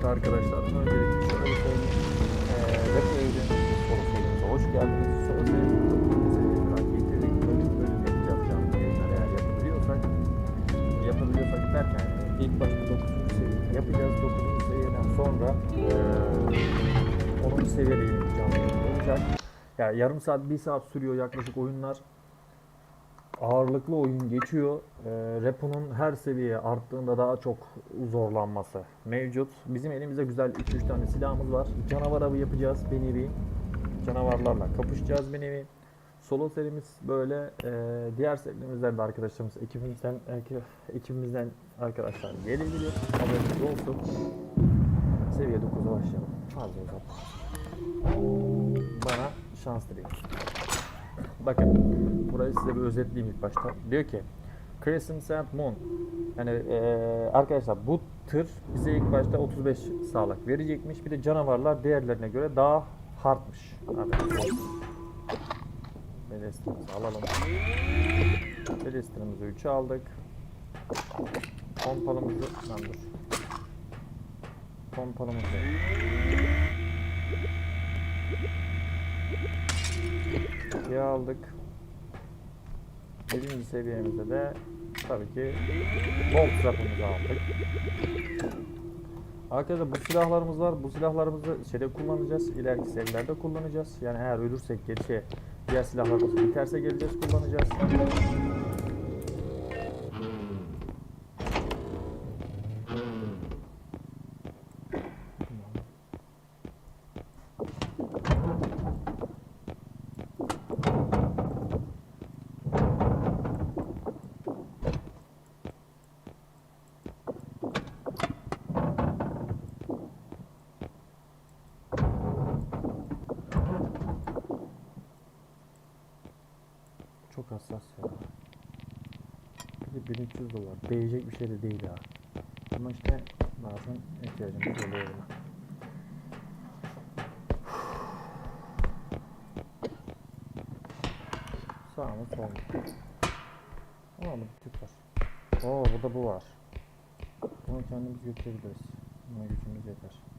Evet arkadaşlar, öncelikle şöyle bir söyleyeyim. Ee, Rap Evren'in soru serimize hoş geldiniz. Soru dokuzuncu seviyeye kadar getirdik. Bölüm bölüm yapacağız canlı yayınlar eğer yapabiliyorsak. Yapabiliyorsak derken ilk başta dokuzuncu seviyeyi yapacağız. Dokuzuncu seviyeden sonra eee 10. seviyede canlı yayın olacak. Yani yarım saat, bir saat sürüyor yaklaşık oyunlar ağırlıklı oyun geçiyor. E, Repo'nun her seviye arttığında daha çok zorlanması mevcut. Bizim elimizde güzel 3-3 tane silahımız var. Canavar avı yapacağız bir nevi. Canavarlarla kapışacağız bir nevi. Solo serimiz böyle. E, diğer serilerimizden de arkadaşlarımız ekibimizden, eki- ekibimizden arkadaşlar gelebilir. Haberiniz olsun. Seviye 9'a başlayalım. Fazla uzatma. Bana şans dileyin. Bakın burayı size bir özetleyeyim ilk başta. Diyor ki Crescent and Moon yani eee, arkadaşlar bu tır bize ilk başta 35 sağlık verecekmiş. Bir de canavarlar diğerlerine göre daha hardmış. Hadi. Belestinimizi alalım. Belestinimizi 3'e aldık. Pompalımızı lan dur. Pompalımızı ikiye aldık. Birinci seviyemizde de tabii ki bolt trap'ımızı aldık. Arkadaşlar bu silahlarımız var. Bu silahlarımızı şeyde kullanacağız. İleriki seviyelerde kullanacağız. Yani eğer ölürsek geçe diğer silahlarımız biterse geleceğiz kullanacağız. Çok hassas ya. Bir de 1300 dolar. Değecek bir şey de değil ya. Ama işte bazen ihtiyacımız oluyor. Sağ mı sol mu? Ama tip var. Oo burada bu var. Bunu kendimiz götürebiliriz. Buna gücümüz yeter.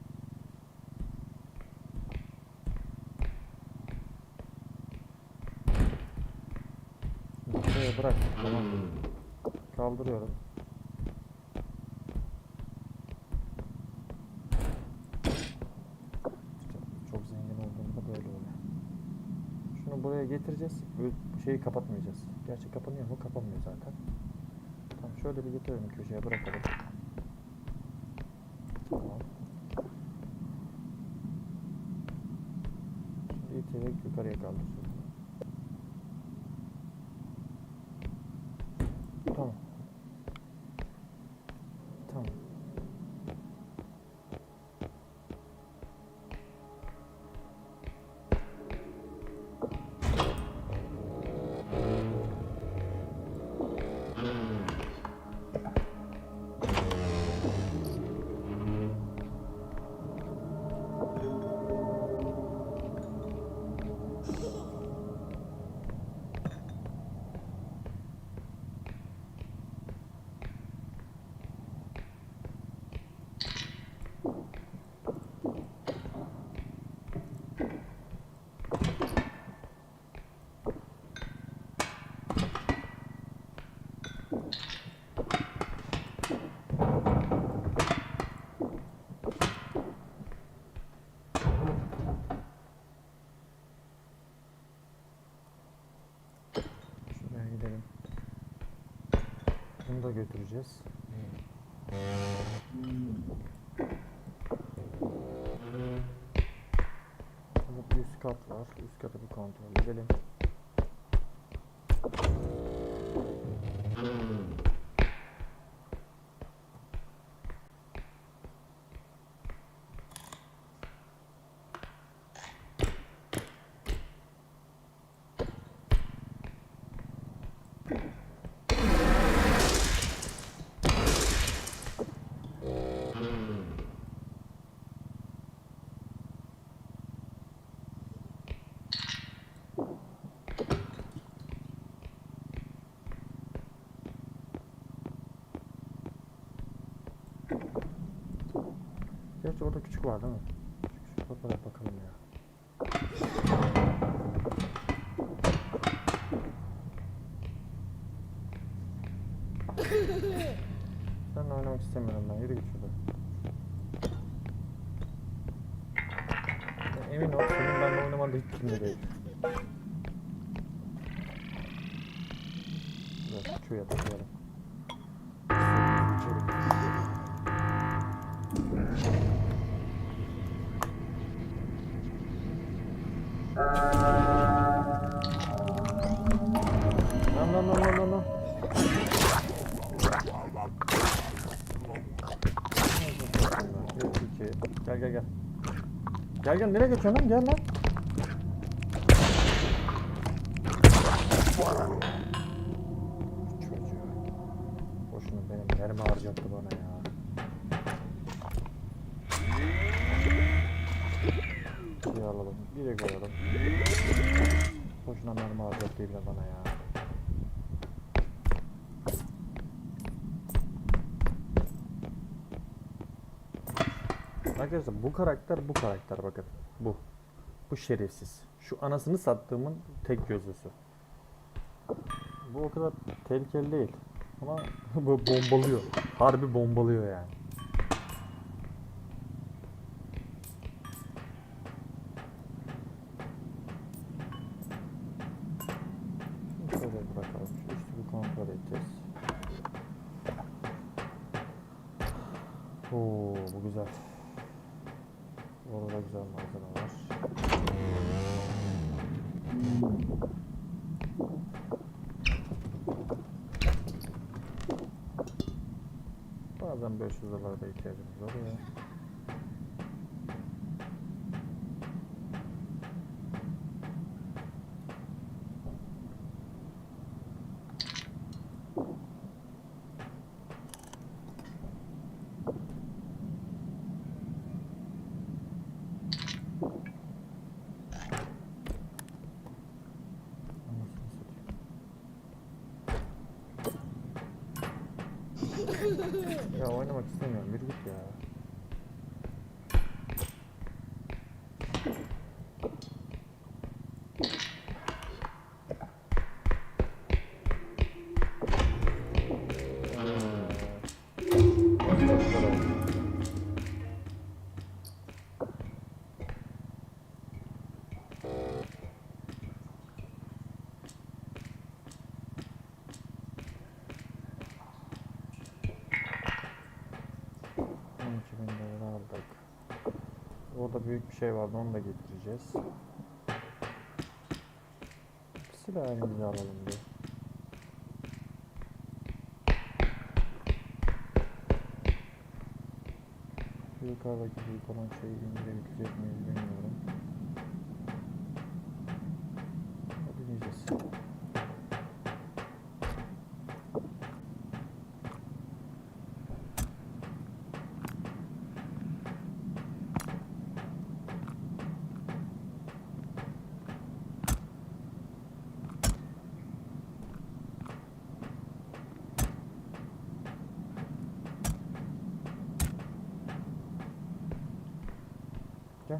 Buraya bırak. Tamam. Kaldırıyorum. İşte çok zengin olduğunda böyle oluyor. Şunu buraya getireceğiz. Şeyi kapatmayacağız. Gerçi kapanıyor mu? Kapanmıyor zaten. Tamam şöyle bir getirelim köşeye bırakalım. Tamam. Şimdi iterek yukarıya kaldıracağız. Tamam. Gidelim. Bunu da götüreceğiz. Bir üst kat var. Üst katı bir kontrol edelim. Gerçi orada küçük var değil mi? Küçük fotoğraf bakalım ya. Seninle oynamak istemiyorum ben. Yürü git şurada. Emin ol senin benimle oynaman da hiç kimde değil. Biraz şuraya takılalım. Lan Gel gel gel. Gel nereye götürüyorsun lan? Gel lan. Boşuna benim mermi harcattı bana ya. Bir alalım. Bir koyalım. Boşuna mermi harcattı bile bana ya. Arkadaşlar bu karakter bu karakter bakın. Bu. Bu şerefsiz. Şu anasını sattığımın tek gözlüsü. Bu o kadar tehlikeli değil. Ama bu bombalıyor. Harbi bombalıyor yani. Şöyle bırakalım. Şu üstü bir kontrol edeceğiz. Oo, bu güzel. Orada güzel malzeme var. Bazen 500 dolara da ihtiyacımız oluyor. Anasını satayım. Ya oynamak istemiyorum. Yürü git ya. Orada büyük bir şey vardı onu da getireceğiz. Silah alalım bir. Yukarıdaki büyük olan şeyi indirebilecek miyiz bilmiyorum. Ama Deneyeceğiz. Gel.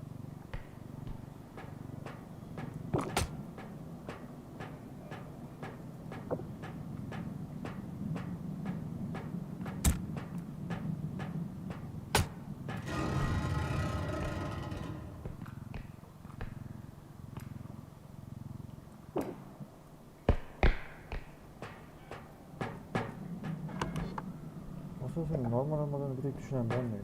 Nasıl normal olmadığını direkt düşünen ben miyim?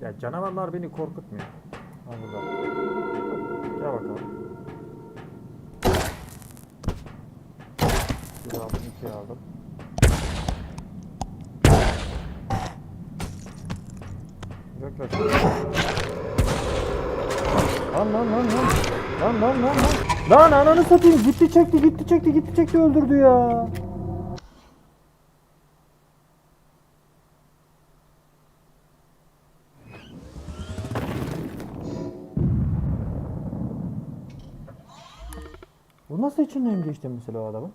Ya canavarlar beni korkutmuyor. Ha burada. Gel bakalım. Bir aldım, iki aldım. Yaklaş. Lan lan lan lan. Lan lan lan lan. Lan ananı satayım. Gitti çekti gitti çekti gitti çekti öldürdü ya. Bu nasıl içinden geçti mesela o adamın?